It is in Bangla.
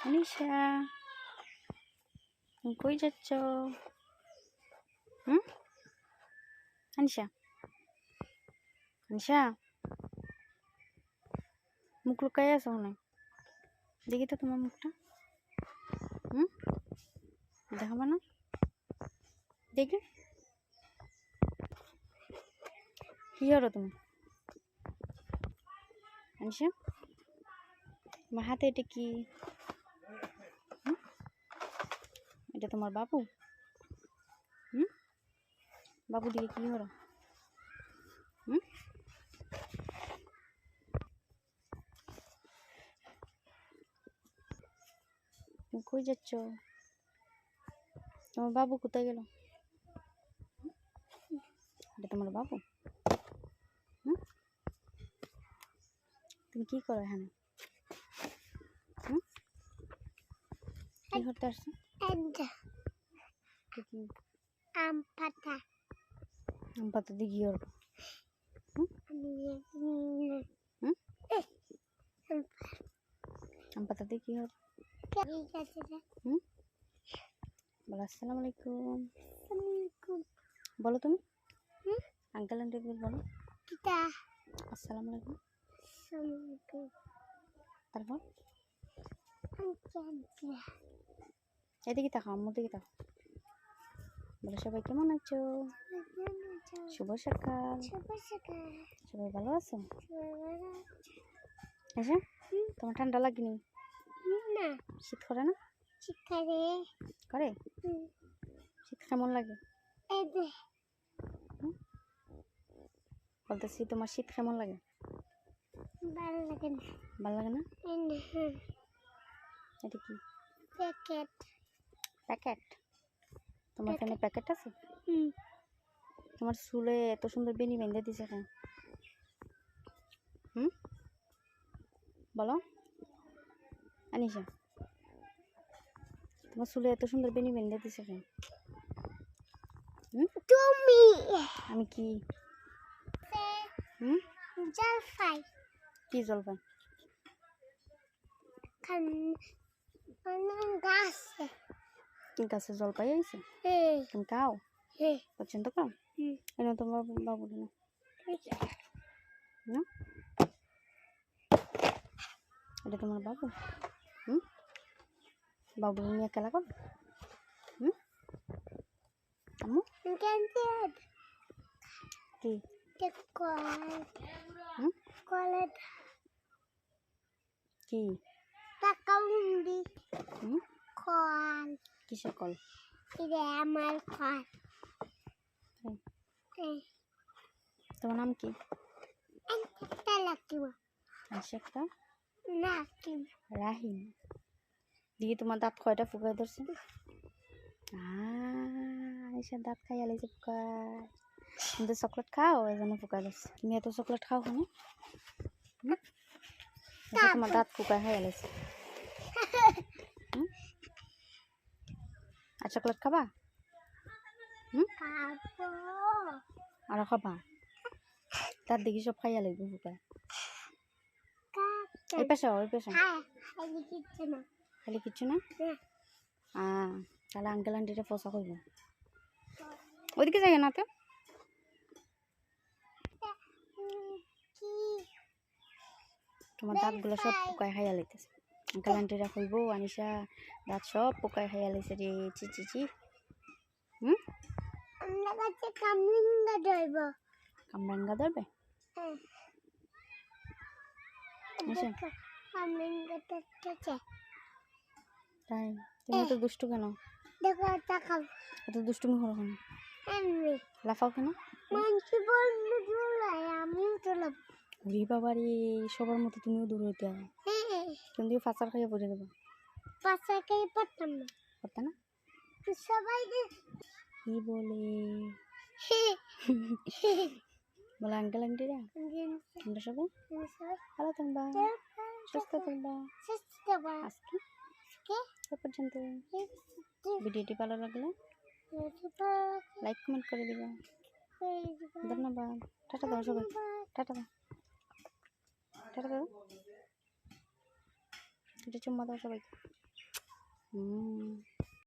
তুমি কই যাচ্ছ? হুম? আনিশা আনিশা? মুখ লুকাই আছো মনে। দেখি তো তোমার মুখটা। হুম? দেখাবো না? দেখি। কি করো তুমি? আনিশা হাতে এটা কি হুম? এটা তোমার বাবু? হুম? বাবু দিকে কি করো হুম? কই যাচ্ছ? তোমার বাবু কোথায় গেল? এটা তোমার বাবু? হুম? তুমি কি করো এখানে? হুম? কি করতে আসছো? একটা কি কি আম পাতা আম পাতা দিয়ে কি করব আমি হুম আম পাতা দিয়ে কি করব ঠিক আছে রে হুম বলো আসসালামু আলাইকুম আসসালামাইকুম বলো তুমি হুম আঙ্কেল আন্টি বলো কিতা আসসালামু আলাইকুম আসসালামাইকুম তারপর আচ্ছা এদিকে তাকাও আম্মুর দিকে তাকাও বলো সবাই কেমন আছো? শুভ সকাল। সবাই ভালো আছো? আচ্ছা তোমার ঠান্ডা লাগেনি? না। শীত করে না? শিকারে করে। শীত কেমন লাগে? বলতেছি তোমার শীত কেমন লাগে? ভালো লাগে না। ভালো লাগে না? এটা কি? প্যাকেট। প্যাকেট তোমার এখানে প্যাকেট আছে হুম তোমার চুলে এত সুন্দর বেনি বেঁধে দিছে কেন হুম বলো আনিশা তোমার চুলে এত সুন্দর বেনি বেঁধে দিছে কেন তুমি আমি কি হুম জলফাই কি জলপাই খান গাছ কি গাছে জলপাই আইছে হে তুমি খাও হে পছন্দ খাও হুম এনে তোমার বাবু না না এটা তোমার বাবু হুম বাবু নিয়ে খেলা কর হুম আম্মু ক্যান্টেড কি তে কল হুম কলে। কিসের কল? এটা আমার কল। তোমার নাম কি? না রাহিম। দিয়ে তোমার দাঁত কয়টা ফুকাই ধরছে? দাঁত খাইয়া লাইছে ফুকায়। কিন্তু চকলেট খাও এই জন্য ফুকাই ধরছে। তুমি এত চকলেট খাও কেন? তোমার দাঁত ফুকাই খাইয়া লাইছে হুম? আর চকলেট খাবা? আরও খাবা? তার দেখি সব খাইয়া লাগবে ফুকায় এই পেশা ওই পেশা খালি কিচ্ছু না? হ্যাঁ তাহলে আঙ্কেল আন্টিটা পোষা করব ওইদিকে যাই না তো? তোমার দাঁতগুলো সব পোকায় খাইয়া লাইতেছে। আঙ্কেল আন্টিরা কইব আনিশা দাঁত সব পোকায় খাইয়া লাইছে রে চি চি চি হুম আমরা কাছে ধরব কামরাঙ্গা ধরবে তাই তুমি তো দুষ্টু কেন দেখো তাকাও এত দুষ্টুমি করো কেন লাফাও কেন বলল চলাই আমিও চলাম ঘুরি বাবা রে সবার মতো তুমিও দূর হইতে হবে কিন্তু ফাঁচার খাইয়া পড়ে দেবো পাশাকে পারতাম না। করতে না? সবাই কি বলে? বলে আঙ্কেল আন্টিরা আমরা সবাই? ভালো থাকবা সুস্থ থাকবা আজকে? এ পর্যন্ত। ভিডিওটি ভালো লাগলে লাইক কমেন্ট করে দিবা। ধন্যবাদ। টাটা দাও সবাই। টাটা দাও। টাটা দাও। এটা চুম্মা দাও সবাইকে। হুম